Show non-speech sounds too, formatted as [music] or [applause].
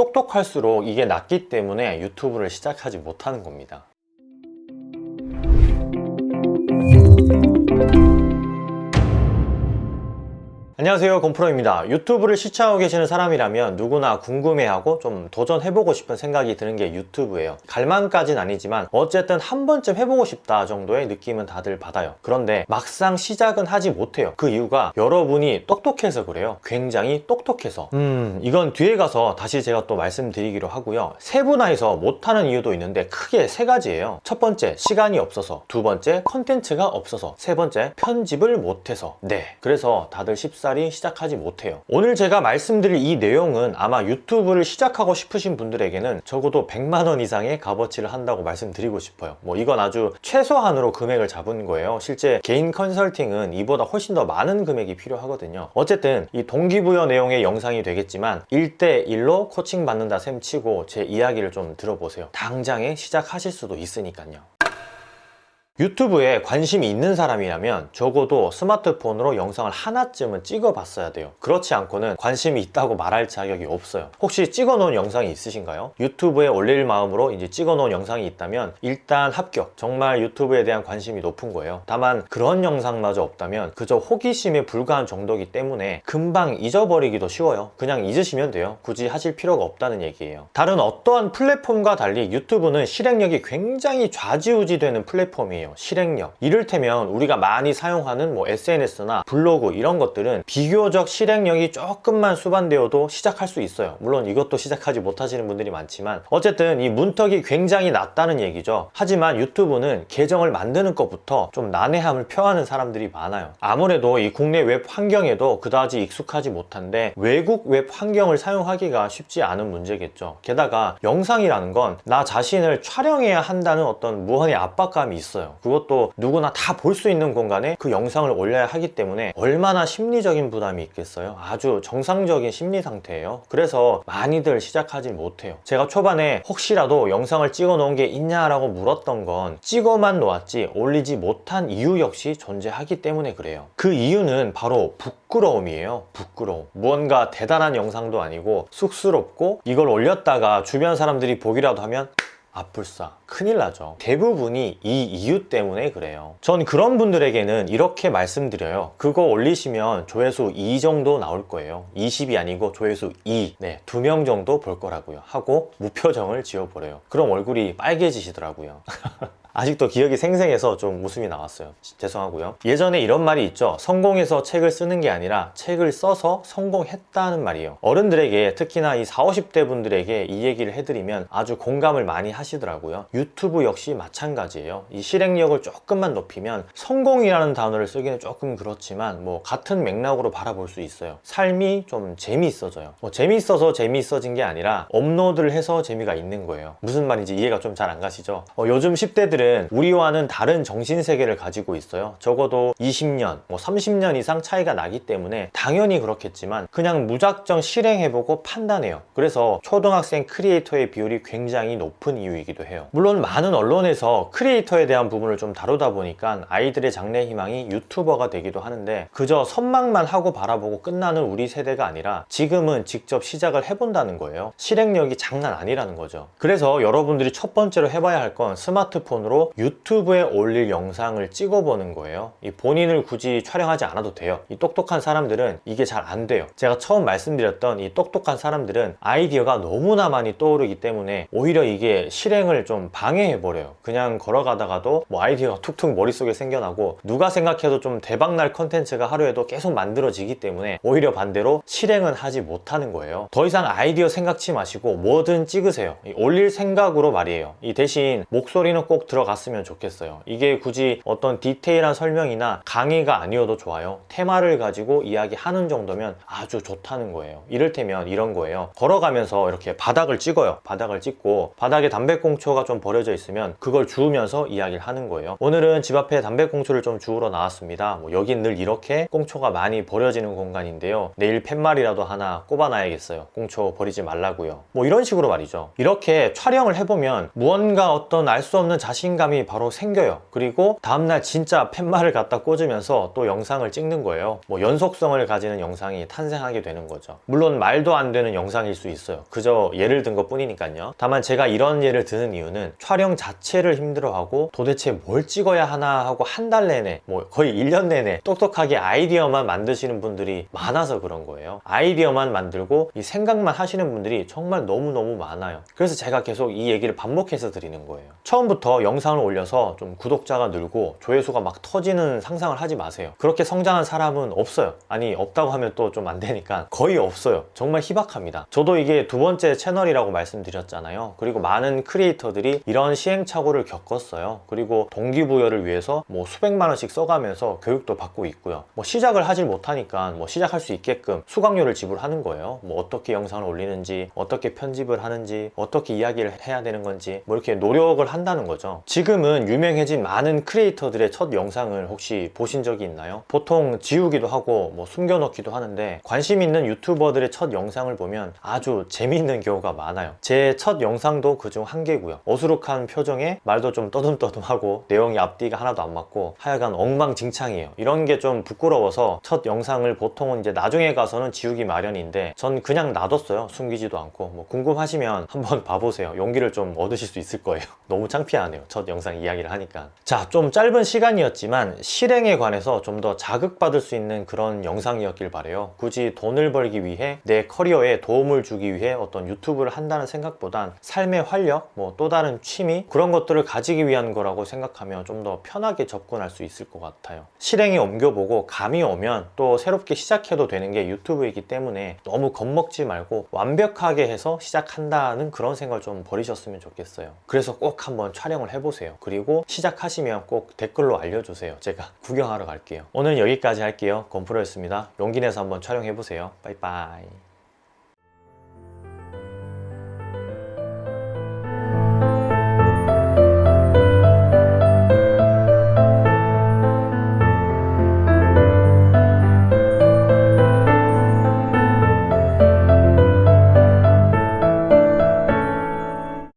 똑똑할수록 이게 낫기 때문에 유튜브를 시작하지 못하는 겁니다. 안녕하세요 곰프로입니다. 유튜브를 시청하고 계시는 사람이라면 누구나 궁금해하고 좀 도전해보고 싶은 생각이 드는 게 유튜브예요. 갈망까진 아니지만 어쨌든 한 번쯤 해보고 싶다 정도의 느낌은 다들 받아요. 그런데 막상 시작은 하지 못해요. 그 이유가 여러분이 똑똑해서 그래요. 굉장히 똑똑해서. 음 이건 뒤에 가서 다시 제가 또 말씀드리기로 하고요. 세분화해서 못하는 이유도 있는데 크게 세 가지예요. 첫 번째 시간이 없어서. 두 번째 컨텐츠가 없어서. 세 번째 편집을 못해서. 네. 그래서 다들 쉽사 리 시작하지 못해요. 오늘 제가 말씀드릴 이 내용은 아마 유튜브를 시작하고 싶으신 분들에게는 적어도 100만 원 이상의 값어치를 한다고 말씀드리고 싶어요. 뭐 이건 아주 최소한으로 금액을 잡은 거예요. 실제 개인 컨설팅은 이보다 훨씬 더 많은 금액이 필요하거든요. 어쨌든 이 동기부여 내용의 영상이 되겠지만 1대1로 코칭 받는다 셈 치고 제 이야기를 좀 들어보세요. 당장에 시작하실 수도 있으니까요 유튜브에 관심이 있는 사람이라면 적어도 스마트폰으로 영상을 하나쯤은 찍어 봤어야 돼요. 그렇지 않고는 관심이 있다고 말할 자격이 없어요. 혹시 찍어 놓은 영상이 있으신가요? 유튜브에 올릴 마음으로 이제 찍어 놓은 영상이 있다면 일단 합격. 정말 유튜브에 대한 관심이 높은 거예요. 다만 그런 영상마저 없다면 그저 호기심에 불과한 정도이기 때문에 금방 잊어버리기도 쉬워요. 그냥 잊으시면 돼요. 굳이 하실 필요가 없다는 얘기예요. 다른 어떠한 플랫폼과 달리 유튜브는 실행력이 굉장히 좌지우지 되는 플랫폼이에요. 실행력. 이를테면 우리가 많이 사용하는 뭐 SNS나 블로그 이런 것들은 비교적 실행력이 조금만 수반되어도 시작할 수 있어요. 물론 이것도 시작하지 못하시는 분들이 많지만 어쨌든 이 문턱이 굉장히 낮다는 얘기죠. 하지만 유튜브는 계정을 만드는 것부터 좀 난해함을 표하는 사람들이 많아요. 아무래도 이 국내 웹 환경에도 그다지 익숙하지 못한데 외국 웹 환경을 사용하기가 쉽지 않은 문제겠죠. 게다가 영상이라는 건 나 자신을 촬영해야 한다는 어떤 무한의 압박감이 있어요. 그것도 누구나 다 볼 수 있는 공간에 그 영상을 올려야 하기 때문에 얼마나 심리적인 부담이 있겠어요. 아주 정상적인 심리 상태예요. 그래서 많이들 시작하지 못해요. 제가 초반에 혹시라도 영상을 찍어 놓은 게 있냐라고 물었던 건 찍어만 놓았지 올리지 못한 이유 역시 존재하기 때문에 그래요. 그 이유는 바로 부끄러움이에요. 부끄러움. 무언가 대단한 영상도 아니고 쑥스럽고 이걸 올렸다가 주변 사람들이 보기라도 하면 아뿔싸. 큰일 나죠. 대부분이 이 이유 때문에 그래요. 전 그런 분들에게는 이렇게 말씀드려요. 그거 올리시면 조회수 2 정도 나올 거예요. 20이 아니고 조회수 2 네, 두명 정도 볼 거라고요. 하고 무표정을 지어버려요. 그럼 얼굴이 빨개지시더라고요 [laughs] 아직도 기억이 생생해서 좀 웃음이 나왔어요. 죄송하고요. 예전에 이런 말이 있죠. 성공해서 책을 쓰는 게 아니라 책을 써서 성공했다는 말이에요. 어른들에게 특히나 이 40, 50대 분들에게 이 얘기를 해드리면 아주 공감을 많이 하시더라고요. 유튜브 역시 마찬가지예요. 이 실행력을 조금만 높이면 성공이라는 단어를 쓰기는 조금 그렇지만 뭐 같은 맥락으로 바라볼 수 있어요. 삶이 좀 재미있어져요. 뭐 재미있어서 재미있어진 게 아니라 업로드를 해서 재미가 있는 거예요. 무슨 말인지 이해가 좀 잘 안 가시죠? 어, 요즘 10대 들은 우리와는 다른 정신 세계를 가지고 있어요. 적어도 20년, 뭐 30년 이상 차이가 나기 때문에 당연히 그렇겠지만 그냥 무작정 실행해보고 판단해요. 그래서 초등학생 크리에이터의 비율이 굉장히 높은 이유이기도 해요. 물론 많은 언론에서 크리에이터에 대한 부분을 좀 다루다 보니까 아이들의 장래 희망이 유튜버가 되기도 하는데 그저 선망만 하고 바라보고 끝나는 우리 세대가 아니라 지금은 직접 시작을 해본다는 거예요. 실행력이 장난 아니라는 거죠. 그래서 여러분들이 첫 번째로 해봐야 할 건 스마트폰으로 유튜브에 올릴 영상을 찍어보는 거예요. 이 본인을 굳이 촬영하지 않아도 돼요. 이 똑똑한 사람들은 이게 잘 안 돼요. 제가 처음 말씀드렸던 이 똑똑한 사람들은 아이디어가 너무나 많이 떠오르기 때문에 오히려 이게 실행을 좀 방해해버려요. 그냥 걸어가다가도 뭐 아이디어가 툭툭 머릿속에 생겨나고 누가 생각해도 좀 대박날 컨텐츠가 하루에도 계속 만들어지기 때문에 오히려 반대로 실행은 하지 못하는 거예요. 더 이상 아이디어 생각치 마시고 뭐든 찍으세요. 이 올릴 생각으로 말이에요. 이 대신 목소리는 꼭 들어 갔으면 좋겠어요. 이게 굳이 어떤 디테일한 설명이나 강의가 아니어도 좋아요. 테마를 가지고 이야기하는 정도면 아주 좋다는 거예요. 이를테면 이런 거예요. 걸어가면서 이렇게 바닥을 찍어요. 바닥을 찍고 바닥에 담배꽁초가 좀 버려져 있으면 그걸 주우면서 이야기를 하는 거예요. 오늘은 집 앞에 담배꽁초를 좀 주우러 나왔습니다. 뭐 여긴 늘 이렇게 꽁초가 많이 버려지는 공간인데요. 내일 팻말이라도 하나 꼽아놔야겠어요. 꽁초 버리지 말라고요. 뭐 이런 식으로 말이죠. 이렇게 촬영을 해보면 무언가 어떤 알 수 없는 자신 자신감이 바로 생겨요. 그리고 다음날 진짜 팻말을 갖다 꽂으면서 또 영상을 찍는 거예요. 뭐 연속성을 가지는 영상이 탄생하게 되는 거죠. 물론 말도 안 되는 영상일 수 있어요. 그저 예를 든 것 뿐이니까요. 다만 제가 이런 예를 드는 이유는 촬영 자체를 힘들어하고 도대체 뭘 찍어야 하나 하고 한 달 내내 뭐 거의 1년 내내 똑똑하게 아이디어만 만드시는 분들이 많아서 그런 거예요. 아이디어만 만들고 이 생각만 하시는 분들이 정말 너무너무 많아요. 그래서 제가 계속 이 얘기를 반복해서 드리는 거예요. 처음부터 영 상을 올려서 좀 구독자가 늘고 조회수가 막 터지는 상상을 하지 마세요. 그렇게 성장한 사람은 없어요. 아니, 없다고 하면 또 좀 안 되니까 거의 없어요. 정말 희박합니다. 저도 이게 두 번째 채널이라고 말씀드렸잖아요. 그리고 많은 크리에이터들이 이런 시행착오를 겪었어요. 그리고 동기부여를 위해서 뭐 수백만 원씩 써가면서 교육도 받고 있고요. 뭐 시작을 하질 못하니까 뭐 시작할 수 있게끔 수강료를 지불하는 거예요. 뭐 어떻게 영상을 올리는지, 어떻게 편집을 하는지, 어떻게 이야기를 해야 되는 건지, 뭐 이렇게 노력을 한다는 거죠. 지금은 유명해진 많은 크리에이터들의 첫 영상을 혹시 보신 적이 있나요? 보통 지우기도 하고 뭐 숨겨놓기도 하는데 관심 있는 유튜버들의 첫 영상을 보면 아주 재미있는 경우가 많아요. 제 첫 영상도 그중 한 개고요. 어수룩한 표정에 말도 좀 떠듬떠듬하고 내용이 앞뒤가 하나도 안 맞고 하여간 엉망진창이에요. 이런 게 좀 부끄러워서 첫 영상을 보통은 이제 나중에 가서는 지우기 마련인데 전 그냥 놔뒀어요. 숨기지도 않고 뭐 궁금하시면 한번 봐보세요. 용기를 좀 얻으실 수 있을 거예요. [laughs] 너무 창피하네요. 첫 영상 이야기를 하니까. 자, 좀 짧은 시간이었지만 실행에 관해서 좀 더 자극받을 수 있는 그런 영상이었길 바래요. 굳이 돈을 벌기 위해 내 커리어에 도움을 주기 위해 어떤 유튜브를 한다는 생각보단 삶의 활력, 뭐 또 다른 취미 그런 것들을 가지기 위한 거라고 생각하면 좀 더 편하게 접근할 수 있을 것 같아요. 실행에 옮겨보고 감이 오면 또 새롭게 시작해도 되는 게 유튜브이기 때문에 너무 겁먹지 말고 완벽하게 해서 시작한다는 그런 생각을 좀 버리셨으면 좋겠어요. 그래서 꼭 한번 촬영을 해보세요. 그리고 시작하시면 꼭 댓글로 알려주세요. 제가 [laughs] 구경하러 갈게요. 오늘 여기까지 할게요. 건프로였습니다. 용기 내서 한번 촬영해보세요. 빠이빠이.